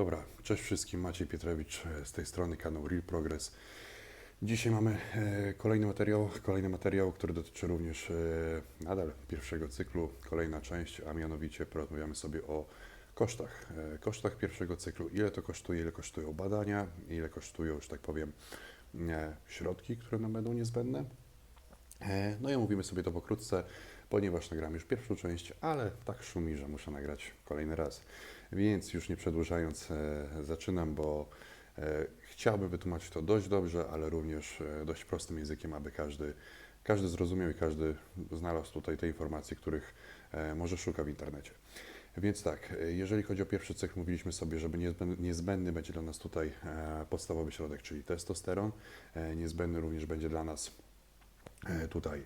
Dobra, cześć wszystkim, Maciej Pietrowicz e, z tej strony kanał Real Progress. Dzisiaj mamy e, kolejny materiał, kolejny materiał, który dotyczy również e, nadal pierwszego cyklu, kolejna część, a mianowicie porozmawiamy sobie o kosztach. Kosztach pierwszego cyklu, ile to kosztuje, ile kosztują badania, ile kosztują, że tak powiem, środki, które nam będą niezbędne. No i omówimy sobie to pokrótce, ponieważ nagram już pierwszą część, ale tak szumi, że muszę nagrać kolejny raz. Więc już nie przedłużając, e, zaczynam, bo e, chciałbym wytłumaczyć to dość dobrze, ale również e, dość prostym językiem, aby każdy, każdy zrozumiał i każdy znalazł tutaj te informacje, których może szuka w internecie. Więc tak, jeżeli chodzi o pierwszy cykl, mówiliśmy sobie, że niezbędny, będzie dla nas tutaj podstawowy środek, czyli testosteron. Niezbędny również będzie dla nas tutaj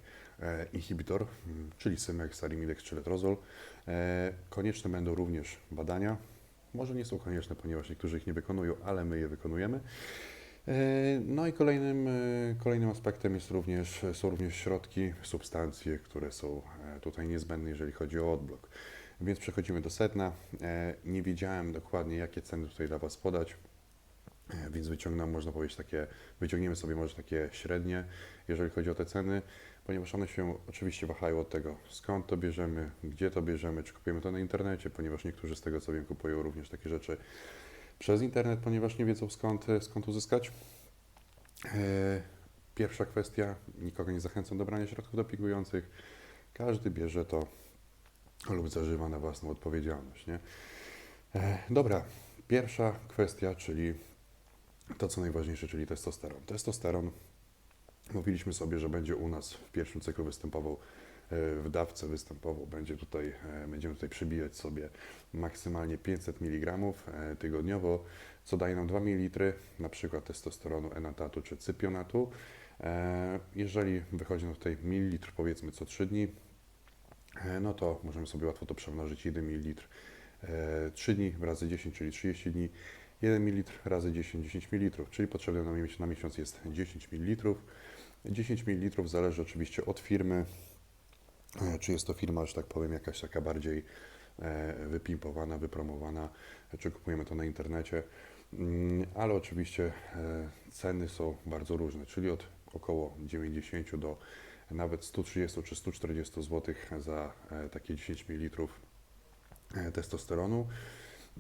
inhibitor, mm, czyli Symex, Arimidex czy Letrozol. E, Konieczne będą również badania. Może nie są konieczne, ponieważ niektórzy ich nie wykonują, ale my je wykonujemy. E, No i kolejnym, e, kolejnym aspektem jest również, są również środki, substancje, które są e, tutaj niezbędne, jeżeli chodzi o odblok. Więc przechodzimy do sedna. E, Nie wiedziałem dokładnie, jakie ceny tutaj dla Was podać. E, Więc wyciągnąłem, można powiedzieć, takie, wyciągniemy sobie może takie średnie, jeżeli chodzi o te ceny, ponieważ one się oczywiście wahają od tego, skąd to bierzemy, gdzie to bierzemy, czy kupujemy to na internecie, ponieważ niektórzy z tego co wiem kupują również takie rzeczy przez internet, ponieważ nie wiedzą skąd, skąd uzyskać. E, Pierwsza kwestia, nikogo nie zachęcam do brania środków dopingujących. Każdy bierze to lub zażywa na własną odpowiedzialność. Nie? E, Dobra, pierwsza kwestia, czyli to, co najważniejsze, czyli testosteron. Testosteron, mówiliśmy sobie, że będzie u nas w pierwszym cyklu występował, e, w dawce występował, będzie tutaj, e, będziemy tutaj przybijać sobie maksymalnie 500 mg e, tygodniowo, co daje nam 2 ml, na przykład testosteronu, enatatu czy cypionatu. Jeżeli wychodzi nam tutaj mililitr powiedzmy co 3 dni, no to możemy sobie łatwo to przemnożyć 1 ml 3 dni razy 10, czyli 30 dni. 1 ml razy 10, 10 ml, czyli potrzebne nam na miesiąc jest 10 ml. 10 ml zależy oczywiście od firmy, e, czy jest to firma, że tak powiem, jakaś taka bardziej e, wypimpowana, wypromowana, czy kupujemy to na internecie, Mm, ale oczywiście e, ceny są bardzo różne, czyli od około 90 do nawet 130 czy 140 zł za e, takie 10 ml e, testosteronu.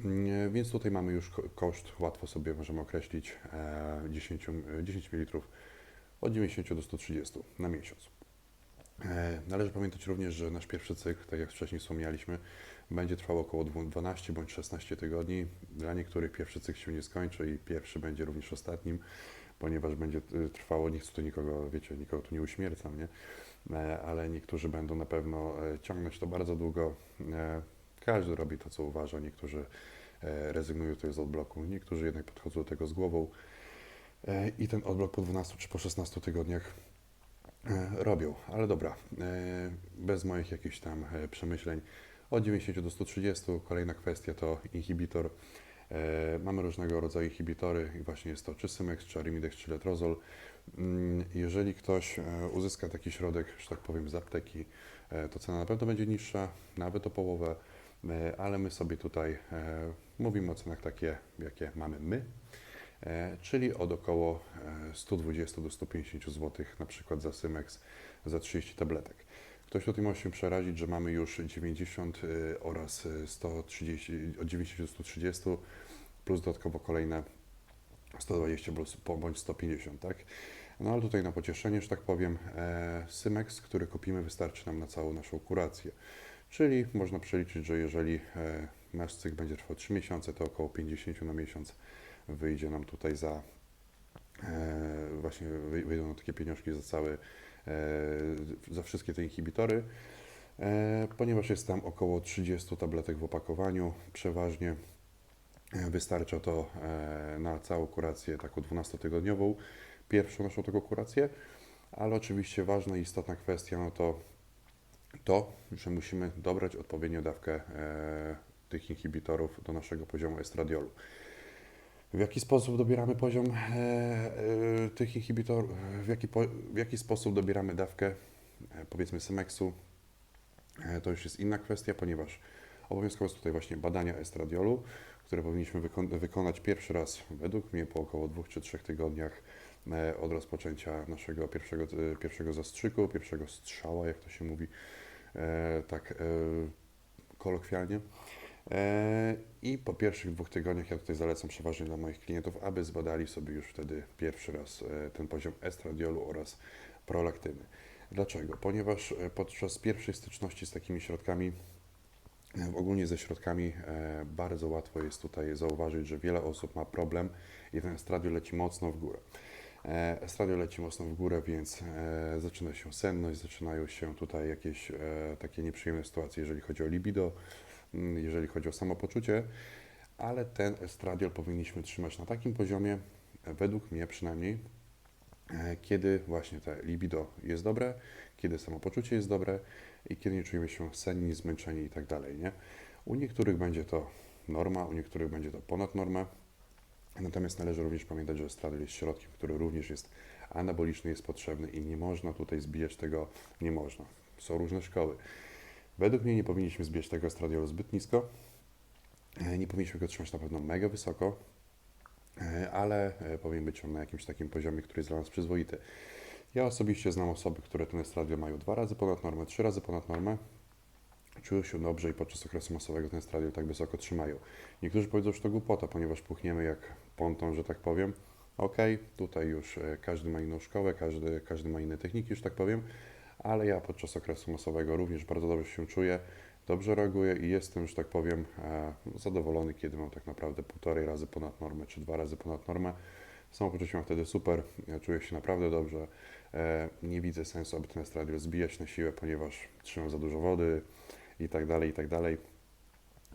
Mm, Więc tutaj mamy już ko- koszt, łatwo sobie możemy określić e, 10, e, 10 ml od 90 do 130 na miesiąc. E, Należy pamiętać również, że nasz pierwszy cykl, tak jak wcześniej wspomnieliśmy, będzie trwał około dwu- 12 bądź 16 tygodni. Dla niektórych pierwszy cykl się nie skończy i pierwszy będzie również ostatnim, ponieważ będzie y, trwało, nie chcę tu nikogo, wiecie, nikogo tu nie uśmiercam, nie? E, ale niektórzy będą na pewno e, ciągnąć to bardzo długo. E, Każdy robi to, co uważa, niektórzy e, rezygnują tutaj z odbloku, niektórzy jednak podchodzą do tego z głową e, i ten odblok po 12 czy po 16 tygodniach e, robią. Ale dobra, e, bez moich jakichś tam e, przemyśleń. Od 90 do 130. Kolejna kwestia to inhibitor. E, Mamy różnego rodzaju inhibitory i właśnie jest to czy Symex, czy Arimidex, czy Letrozol. Mm, Jeżeli ktoś e, uzyska taki środek, że tak powiem, z apteki, e, to cena na pewno będzie niższa, nawet o połowę, e, ale my sobie tutaj e, mówimy o cenach takie, jakie mamy my, e, czyli od około e, 120 do 150 zł, na przykład za Symex za 30 tabletek. Ktoś tutaj może się przerazić, że mamy już 90 y, oraz y, 130, od 90 do 130 plus dodatkowo kolejne 120 plus, bądź 150, tak? No ale tutaj na pocieszenie, że tak powiem, e, Symex, który kupimy, wystarczy nam na całą naszą kurację. Czyli można przeliczyć, że jeżeli e, nasz cykl będzie trwał 3 miesiące, to około 50 na miesiąc wyjdzie nam tutaj za e, właśnie wy- wyjdą takie pieniążki za cały, e, za wszystkie te inhibitory, e, ponieważ jest tam około 30 tabletek w opakowaniu, przeważnie wystarcza to na całą kurację taką 12-tygodniową, pierwszą naszą taką kurację, ale oczywiście ważna i istotna kwestia no to to, że musimy dobrać odpowiednią dawkę tych inhibitorów do naszego poziomu estradiolu. W jaki sposób dobieramy poziom e, e, tych inhibitorów, w jaki, w jaki sposób dobieramy dawkę, e, powiedzmy, Semexu, to już jest inna kwestia, ponieważ obowiązkowe jest tutaj właśnie badania estradiolu, które powinniśmy wyko- wykonać pierwszy raz, według mnie, po około dwóch czy trzech tygodniach od rozpoczęcia naszego pierwszego, pierwszego zastrzyku, pierwszego strzała, jak to się mówi, tak kolokwialnie. E, I po pierwszych dwóch tygodniach ja tutaj zalecam przeważnie dla moich klientów, aby zbadali sobie już wtedy pierwszy raz e, ten poziom estradiolu oraz prolaktyny. Dlaczego? Ponieważ e, podczas pierwszej styczności z takimi środkami, ogólnie ze środkami, bardzo łatwo jest tutaj zauważyć, że wiele osób ma problem i ten estradiol leci mocno w górę. Estradiol leci mocno w górę, więc zaczyna się senność, zaczynają się tutaj jakieś takie nieprzyjemne sytuacje, jeżeli chodzi o libido, jeżeli chodzi o samopoczucie, ale ten estradiol powinniśmy trzymać na takim poziomie, według mnie przynajmniej, e, kiedy właśnie te libido jest dobre, kiedy samopoczucie jest dobre i kiedy nie czujemy się senni, zmęczeni i tak dalej, nie? U niektórych będzie to norma, u niektórych będzie to ponad normę, natomiast należy również pamiętać, że estradiol jest środkiem, który również jest anaboliczny, jest potrzebny i nie można tutaj zbijać tego, nie można. Są różne szkoły. Według mnie nie powinniśmy zbijać tego estradiolu zbyt nisko, E, nie powinniśmy go trzymać na pewno mega wysoko, e, ale e, powinien być on na jakimś takim poziomie, który jest dla nas przyzwoity. Ja osobiście znam osoby, które ten estradiol mają dwa razy ponad normę, trzy razy ponad normę, czują się dobrze i podczas okresu masowego ten estradiol tak wysoko trzymają. Niektórzy powiedzą, że to głupota, ponieważ puchniemy jak ponton, że tak powiem. Okej, tutaj już każdy ma inną szkołę, każdy, każdy ma inne techniki, że tak powiem, ale ja podczas okresu masowego również bardzo dobrze się czuję, dobrze reaguję i jestem, że tak powiem, e, zadowolony, kiedy mam tak naprawdę półtorej razy ponad normę, czy dwa razy ponad normę. Samopoczucie mam wtedy super, ja czuję się naprawdę dobrze. E, Nie widzę sensu, aby ten estradiol zbijać na siłę, ponieważ trzymam za dużo wody i tak dalej, i tak dalej.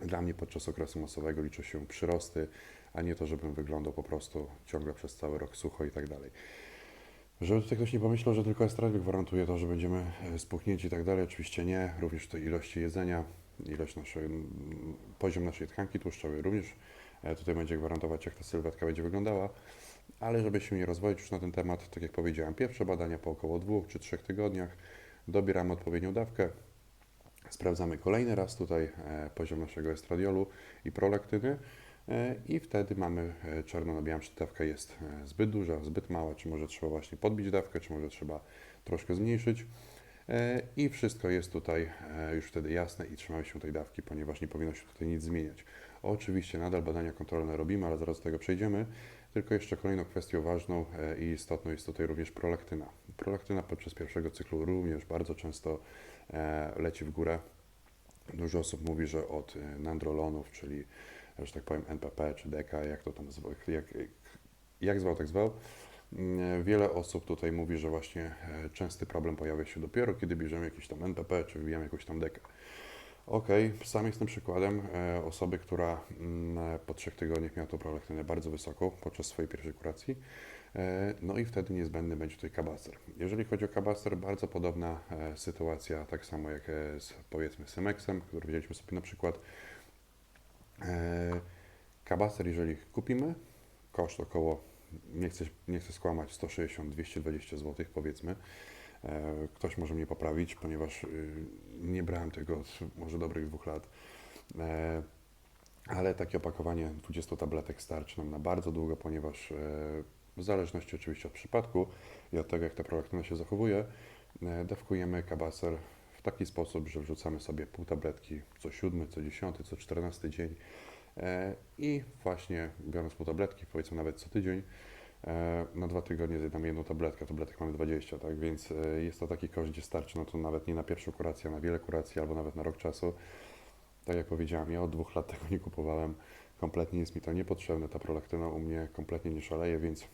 Dla mnie podczas okresu masowego liczą się przyrosty, a nie to, żebym wyglądał po prostu ciągle przez cały rok sucho i tak dalej. Żeby tutaj ktoś nie pomyślał, że tylko estradiol gwarantuje to, że będziemy e, spuchnięci i tak dalej, oczywiście nie. Również to ilości jedzenia, ilość naszej, poziom naszej tkanki tłuszczowej również e, tutaj będzie gwarantować, jak ta sylwetka będzie wyglądała. Ale żeby się nie rozwodzić już na ten temat, tak jak powiedziałem, pierwsze badania po około dwóch czy trzech tygodniach, dobieramy odpowiednią dawkę, sprawdzamy kolejny raz tutaj e, poziom naszego estradiolu i prolaktyny e, i wtedy mamy e, czarno na białym, czy dawka jest e, zbyt duża, zbyt mała, czy może trzeba właśnie podbić dawkę, czy może trzeba troszkę zmniejszyć. E, I wszystko jest tutaj e, już wtedy jasne i trzymamy się tej dawki, ponieważ nie powinno się tutaj nic zmieniać. Oczywiście nadal badania kontrolne robimy, ale zaraz do tego przejdziemy. Tylko jeszcze kolejną kwestią ważną e, i istotną jest tutaj również prolaktyna. Prolaktyna podczas pierwszego cyklu również bardzo często e, leci w górę. Dużo osób mówi, że od e, nandrolonów, czyli, że tak powiem, NPP czy DK, jak to tam zwał, jak, jak zwał, tak zwał. Mm, Wiele osób tutaj mówi, że właśnie e, częsty problem pojawia się dopiero, kiedy bierzemy jakiś tam NPP czy wbijamy jakąś tam dekę. Okej, sam jestem przykładem e, osoby, która mm, po trzech tygodniach miała tą prolaktynę bardzo wysoką podczas swojej pierwszej kuracji. E, No i wtedy niezbędny będzie tutaj kabaster. Jeżeli chodzi o kabaster, bardzo podobna sytuacja, tak samo jak z powiedzmy Symexem, który wzięliśmy sobie na przykład. E, Kabaster, jeżeli kupimy, koszt około, nie chcę, nie chcę skłamać, 160-220 zł powiedzmy. E, Ktoś może mnie poprawić, ponieważ y, nie brałem tego od może dobrych dwóch lat. E, Ale takie opakowanie 20 tabletek starczy nam na bardzo długo, ponieważ w zależności oczywiście od przypadku i od tego, jak ta prolaktyna się zachowuje, dawkujemy kabaser w taki sposób, że wrzucamy sobie pół tabletki co siódmy, co dziesiąty, co czternasty dzień. E, i właśnie biorąc pół tabletki, powiedzmy nawet co tydzień, e, na dwa tygodnie zjadamy jedną tabletkę, tabletek mamy 20, tak? Więc e, jest to taki koszt, gdzie starczy no to nawet nie na pierwszą kurację, a na wiele kuracji albo nawet na rok czasu. Tak jak powiedziałem, ja od dwóch lat tego nie kupowałem, kompletnie jest mi to niepotrzebne, ta prolaktyna u mnie kompletnie nie szaleje, więc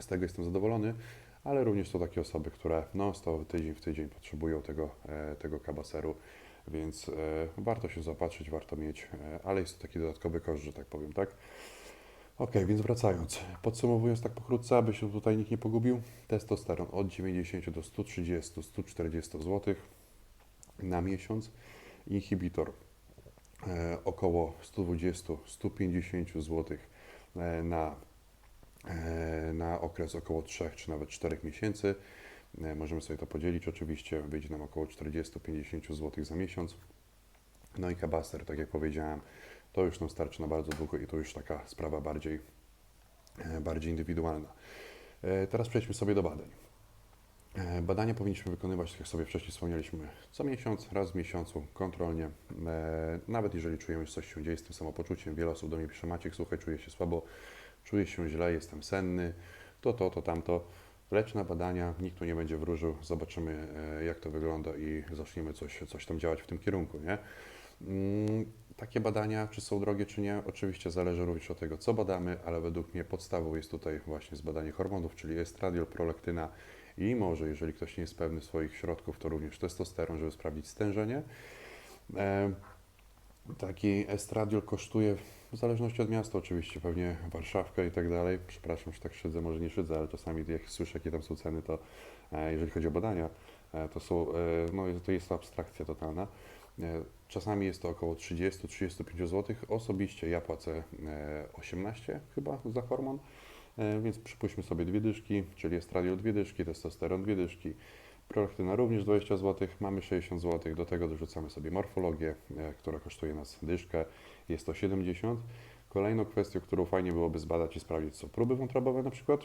z tego jestem zadowolony, ale również są takie osoby, które non stop tydzień w tydzień potrzebują tego, e, tego kabaseru, więc e, warto się zaopatrzyć, warto mieć, e, ale jest to taki dodatkowy koszt, że tak powiem, tak? Ok, więc wracając, podsumowując tak pokrótce, aby się tutaj nikt nie pogubił, testosteron od 90 do 130, 140 zł na miesiąc, inhibitor około 120-150 zł na, na okres około 3 czy nawet 4 miesięcy. E, Możemy sobie to podzielić oczywiście, wyjdzie nam około 40-50 zł za miesiąc. No i kabaster, tak jak powiedziałem, to już nam starczy na bardzo długo i to już taka sprawa bardziej, e, bardziej indywidualna. E, Teraz przejdźmy sobie do badań. E, Badania powinniśmy wykonywać, tak jak sobie wcześniej wspomnieliśmy, co miesiąc, raz w miesiącu, kontrolnie. E, Nawet jeżeli czujemy, że coś się dzieje z tym samopoczuciem, wiele osób do mnie pisze, Maciek, słuchaj, czuję się słabo, czuję się źle, jestem senny, to, to, to, tamto. Leć na badania, nikt tu nie będzie wróżył, zobaczymy e, jak to wygląda i zaczniemy coś, coś tam działać w tym kierunku, nie? Mm, Takie badania, czy są drogie, czy nie, oczywiście zależy również od tego, co badamy, ale według mnie podstawą jest tutaj właśnie zbadanie hormonów, czyli estradiol, prolaktyna i może, jeżeli ktoś nie jest pewny swoich środków, to również testosteron, żeby sprawdzić stężenie. E, Taki estradiol kosztuje, w zależności od miasta oczywiście, pewnie Warszawkę i tak dalej. Przepraszam, że tak szydzę, może nie szydzę, ale czasami jak słyszę, jakie tam są ceny, to e, jeżeli chodzi o badania, e, to są, e, no to jest to abstrakcja totalna. Czasami jest to około 30-35 zł. Osobiście ja płacę e, 18 chyba za hormon, więc przypuśćmy sobie dwie dyszki, czyli estradiol dwie dyszki, testosteron dwie dyszki, prolaktyna również 20 zł, mamy 60 zł, do tego dorzucamy sobie morfologię, e, która kosztuje nas dyszkę, jest to 70. Kolejną kwestią, którą fajnie byłoby zbadać i sprawdzić są próby wątrobowe na przykład.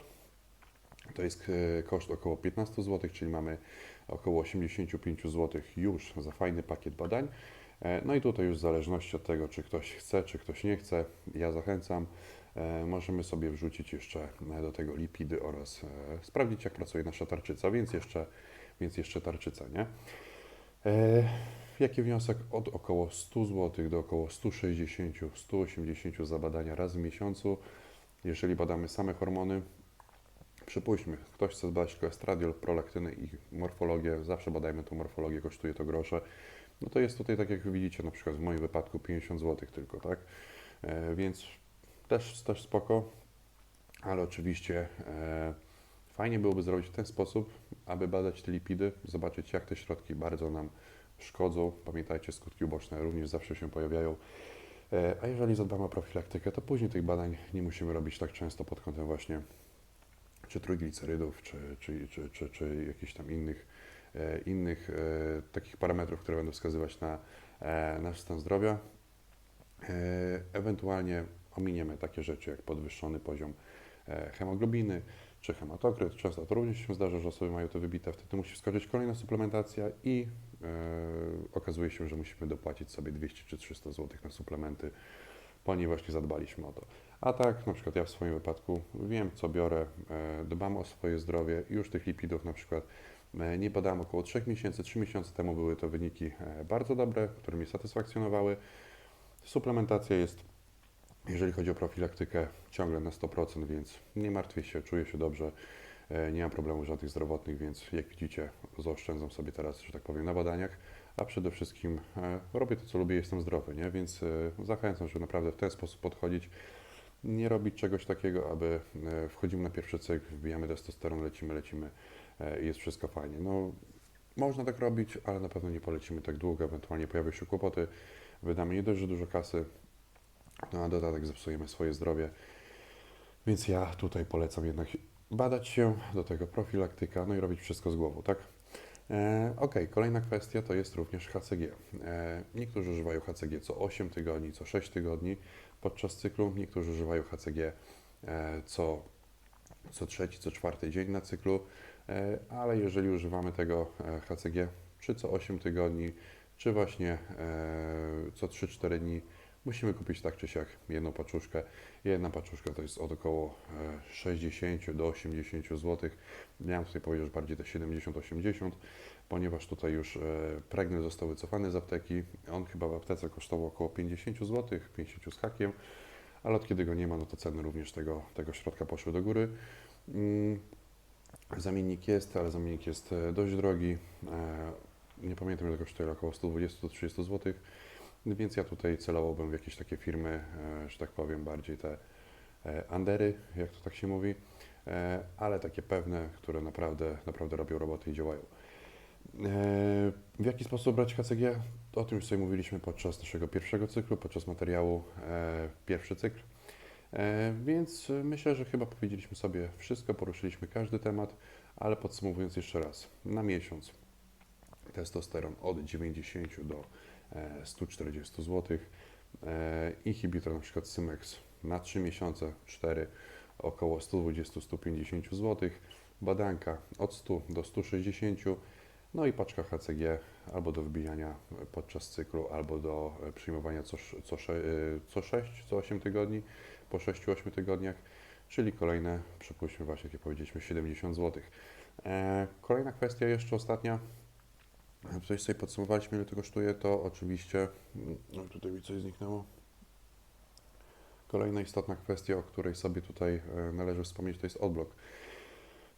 To jest e, koszt około 15 zł, czyli mamy około 85 zł już za fajny pakiet badań. E, No i tutaj już w zależności od tego, czy ktoś chce, czy ktoś nie chce, ja zachęcam. Możemy sobie wrzucić jeszcze do tego lipidy oraz sprawdzić, jak pracuje nasza tarczyca, więc jeszcze, więc jeszcze tarczyca, nie? E, Jaki wniosek? Od około 100 zł do około 160-180 za badania raz w miesiącu. Jeżeli badamy same hormony, przypuśćmy, ktoś chce zbadać tylko estradiol, prolaktynę i morfologię, zawsze badajmy tą morfologię, kosztuje to grosze. No to jest tutaj, tak jak widzicie, na przykład w moim wypadku 50 zł tylko, tak? E, więc też, też spoko, ale oczywiście e, fajnie byłoby zrobić w ten sposób, aby badać te lipidy, zobaczyć jak te środki bardzo nam szkodzą. Pamiętajcie, skutki uboczne również zawsze się pojawiają. E, a jeżeli zadbamy o profilaktykę, to później tych badań nie musimy robić tak często pod kątem właśnie czy trójglicerydów, czy, czy, czy, czy, czy jakichś tam innych, e, innych e, takich parametrów, które będą wskazywać na nasz stan zdrowia. Ewentualnie ominiemy takie rzeczy jak podwyższony poziom hemoglobiny czy hematokryt. Często to również się zdarza, że osoby mają to wybite. Wtedy musi wskoczyć kolejna suplementacja i e, okazuje się, że musimy dopłacić sobie 200 czy 300 zł na suplementy, ponieważ nie zadbaliśmy o to. A tak, na przykład ja w swoim wypadku wiem, co biorę, e, dbam o swoje zdrowie i już tych lipidów na przykład e, nie badałem około 3 miesięcy. 3 miesiące temu były to wyniki bardzo dobre, które mnie satysfakcjonowały. Suplementacja jest, jeżeli chodzi o profilaktykę, ciągle na 100%, więc nie martwię się, czuję się dobrze, e, nie mam problemów żadnych zdrowotnych, więc jak widzicie, zaoszczędzam sobie teraz, że tak powiem, na badaniach, a przede wszystkim e, robię to, co lubię, jestem zdrowy, nie? więc e, zachęcam, żeby naprawdę w ten sposób podchodzić, nie robić czegoś takiego, aby wchodzimy na pierwszy cykl, wbijamy testosteron, lecimy, lecimy i jest wszystko fajnie. No, można tak robić, ale na pewno nie polecimy tak długo, ewentualnie pojawią się kłopoty, wydamy nie dość, że dużo kasy, no a dodatek zepsujemy swoje zdrowie. Więc ja tutaj polecam jednak badać się, do tego profilaktyka, no i robić wszystko z głową, tak? E, ok, kolejna kwestia to jest również HCG. E, niektórzy używają HCG co 8 tygodni, co 6 tygodni podczas cyklu, niektórzy używają HCG e, co, co trzeci, co czwarty dzień na cyklu, e, ale jeżeli używamy tego e, HCG czy co 8 tygodni, czy właśnie e, co 3-4 dni, musimy kupić tak czy siak jedną paczuszkę. Jedna paczuszka to jest od około e, 60 do 80 zł. Miałem tutaj powiedzieć, że bardziej te 70-80, ponieważ tutaj już e, Pregnel został wycofany z apteki. On chyba w aptece kosztował około 50 zł, 50 z hakiem, ale od kiedy go nie ma, no to ceny również tego, tego środka poszły do góry. Mm, Zamiennik jest, ale zamiennik jest e, dość drogi. E, Nie pamiętam, ile kosztuje, około 120-130 zł. Więc ja tutaj celowałbym w jakieś takie firmy, e, że tak powiem, bardziej te e, andery, jak to tak się mówi, e, ale takie pewne, które naprawdę, naprawdę robią roboty i działają. W jaki sposób brać HCG? O tym już sobie mówiliśmy podczas naszego pierwszego cyklu, podczas materiału pierwszy cykl. Więc myślę, że chyba powiedzieliśmy sobie wszystko, poruszyliśmy każdy temat, ale podsumowując jeszcze raz, na miesiąc testosteron od 90 do 140 zł. E, inhibitor na przykład Symex na 3 miesiące, 4 około 120-150 zł, badanka od 100 do 160 no i paczka HCG albo do wbijania podczas cyklu, albo do e, przyjmowania co, co, e, co 6, co 8 tygodni, po 6-8 tygodniach, czyli kolejne, przypuśćmy właśnie, jak ja powiedzieliśmy, 70 zł. E, kolejna kwestia, jeszcze ostatnia, E, Tutaj sobie podsumowaliśmy, ile to kosztuje, to oczywiście, mm, no tutaj mi coś zniknęło. Kolejna istotna kwestia, o której sobie tutaj e, należy wspomnieć, to jest odblok.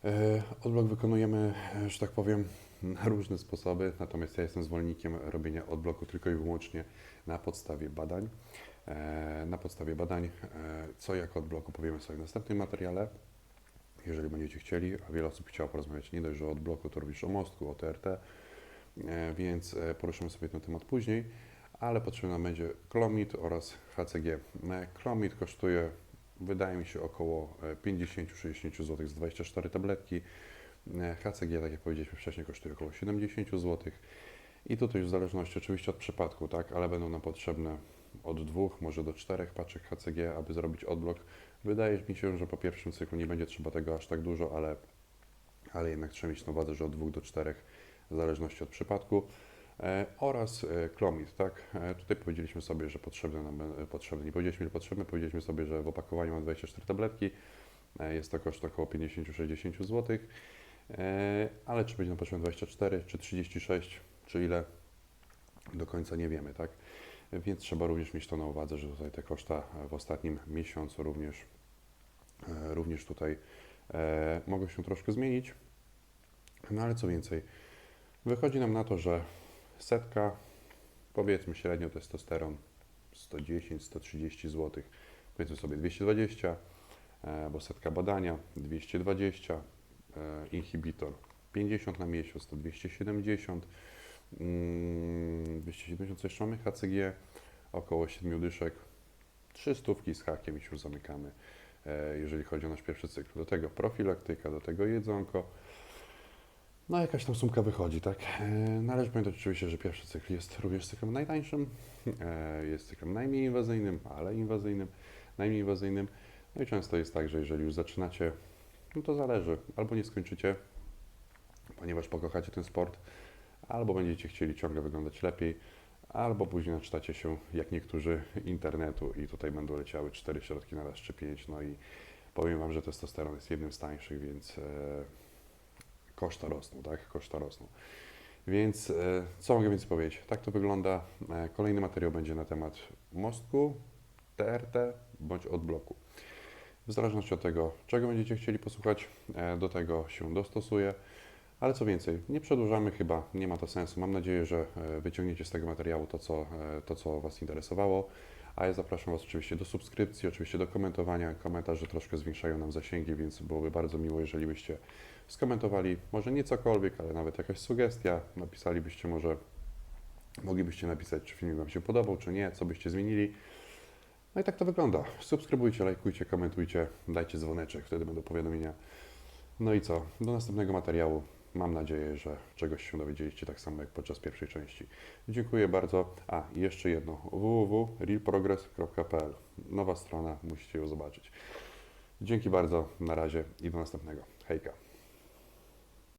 E, Odblok wykonujemy, e, że tak powiem, na różne sposoby, natomiast ja jestem zwolennikiem robienia odbloku tylko i wyłącznie na podstawie badań. Na podstawie badań, co jak odbloku powiemy sobie w następnym materiale. Jeżeli będziecie chcieli, a wiele osób chciało porozmawiać nie dość, że o odbloku, to również o mostku, o TRT, więc e, poruszymy sobie ten temat później, ale potrzebny nam będzie Clomid oraz HCG. E, Clomid kosztuje, wydaje mi się, około e, 50-60 zł z 24 tabletki. E, HCG, tak jak powiedzieliśmy wcześniej, kosztuje około 70 zł. I tutaj już w zależności oczywiście od przypadku, tak, ale będą nam potrzebne od dwóch, może do czterech paczek HCG, aby zrobić odblok. Wydaje mi się, że po pierwszym cyklu nie będzie trzeba tego aż tak dużo, ale, ale jednak trzeba mieć na uwadze, że od dwóch do czterech, w zależności od przypadku. E, oraz e, Clomid, tak? E, tutaj powiedzieliśmy sobie, że potrzebne nam potrzebne. Nie powiedzieliśmy, że potrzebne, powiedzieliśmy sobie, że w opakowaniu mam 24 tabletki. E, jest to koszt około 50-60 zł. E, ale czy będzie nam potrzebne 24 czy 36, czy ile, do końca nie wiemy, tak? Więc trzeba również mieć to na uwadze, że tutaj te koszta w ostatnim miesiącu również, e, również tutaj e, mogą się troszkę zmienić. No ale co więcej, wychodzi nam na to, że setka, powiedzmy średnio testosteron 110-130 zł, powiedzmy sobie 220, e, bo setka badania 220, e, inhibitor 50 na miesiąc to 270, mm, 270 co jeszcze mamy, HCG około 7 dyszek, 3 stówki z hakiem i już zamykamy, e, jeżeli chodzi o nasz pierwszy cykl. Do tego profilaktyka, do tego jedzonko, no jakaś tam sumka wychodzi, tak? E, Należy pamiętać oczywiście, że pierwszy cykl jest również cyklem najtańszym, e, jest cyklem najmniej inwazyjnym, ale inwazyjnym, najmniej inwazyjnym. No i często jest tak, że jeżeli już zaczynacie, no to zależy, albo nie skończycie, ponieważ pokochacie ten sport, albo będziecie chcieli ciągle wyglądać lepiej, albo później naczytacie się, jak niektórzy, internetu i tutaj będą leciały cztery środki na raz czy pięć, no i powiem Wam, że testosteron jest jednym z tańszych, więc e, koszta rosną, tak? Koszta rosną. Więc e, co mogę więcej powiedzieć? Tak to wygląda. E, Kolejny materiał będzie na temat mostku, TRT bądź odbloku. W zależności od tego, czego będziecie chcieli posłuchać, e, do tego się dostosuję. Ale co więcej, nie przedłużamy chyba, nie ma to sensu. Mam nadzieję, że wyciągniecie z tego materiału to, co, to, co Was interesowało. A ja zapraszam Was oczywiście do subskrypcji, oczywiście do komentowania. Komentarze troszkę zwiększają nam zasięgi, więc byłoby bardzo miło, jeżeli byście skomentowali może nie cokolwiek, ale nawet jakaś sugestia. Napisalibyście może, moglibyście napisać, czy film Wam się podobał, czy nie, co byście zmienili. No i tak to wygląda. Subskrybujcie, lajkujcie, komentujcie, dajcie dzwoneczek, wtedy będą powiadomienia. No i co? Do następnego materiału. Mam nadzieję, że czegoś się dowiedzieliście tak samo jak podczas pierwszej części. Dziękuję bardzo. A, jeszcze jedno. www.realprogress.pl Nowa strona, musicie ją zobaczyć. Dzięki bardzo, na razie i do następnego. Hejka.